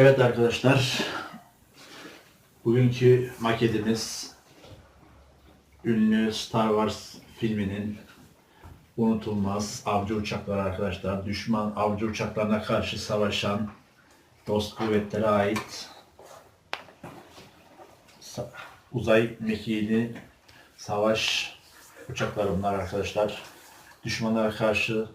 Evet arkadaşlar, bugünkü maketimiz ünlü Star Wars filminin unutulmaz avcı uçakları arkadaşlar. Düşman avcı uçaklarına karşı savaşan dost kuvvetlere ait uzay mekiğini savaş uçakları bunlar arkadaşlar. Düşmanlara karşı